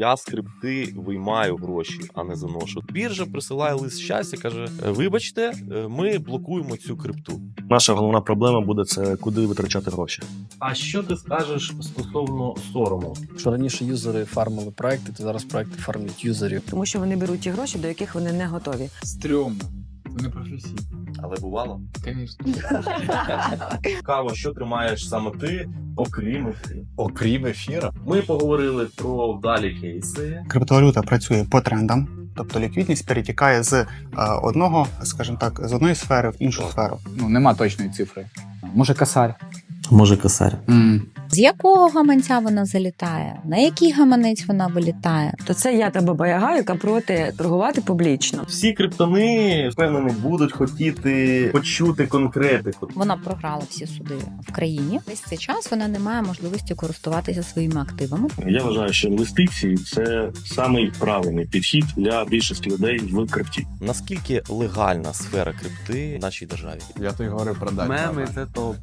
Я з крипти виймаю гроші, а не заношу. Біржа присилає лист щастя, каже: «Е, Вибачте, е, ми блокуємо цю крипту. Наша головна проблема буде це куди витрачати гроші. А що ти скажеш стосовно сорому? Що раніше юзери фармили проекти, то зараз проекти фармлять юзерів. тому що вони беруть ті гроші, до яких вони не готові. Стрьомно. Не професійно. Але бувало. Звісно. Цікаво, що тримаєш саме ти, окрім ефіру. Окрім ефіра. Ми поговорили про вдалі кейси. Криптовалюта працює по трендам, тобто ліквідність перетікає з е, одного, скажімо так, з одної сфери в іншу сферу. Ну, нема точної цифри. Може, косарь. Може, косарь. м З якого гаманця вона залітає? На який гаманець вона вилітає? То це я та баба Яга, яка проти торгувати публічно. Всі криптони впевнений будуть хотіти почути конкретику. Вона програла всі суди в країні. Весь цей час вона не має можливості користуватися своїми активами. Я вважаю, що інвестиції це самий правильний підхід для більшості людей в крипті. Наскільки легальна сфера крипти в нашій державі? Я то й говорив про далі. Меми це топ.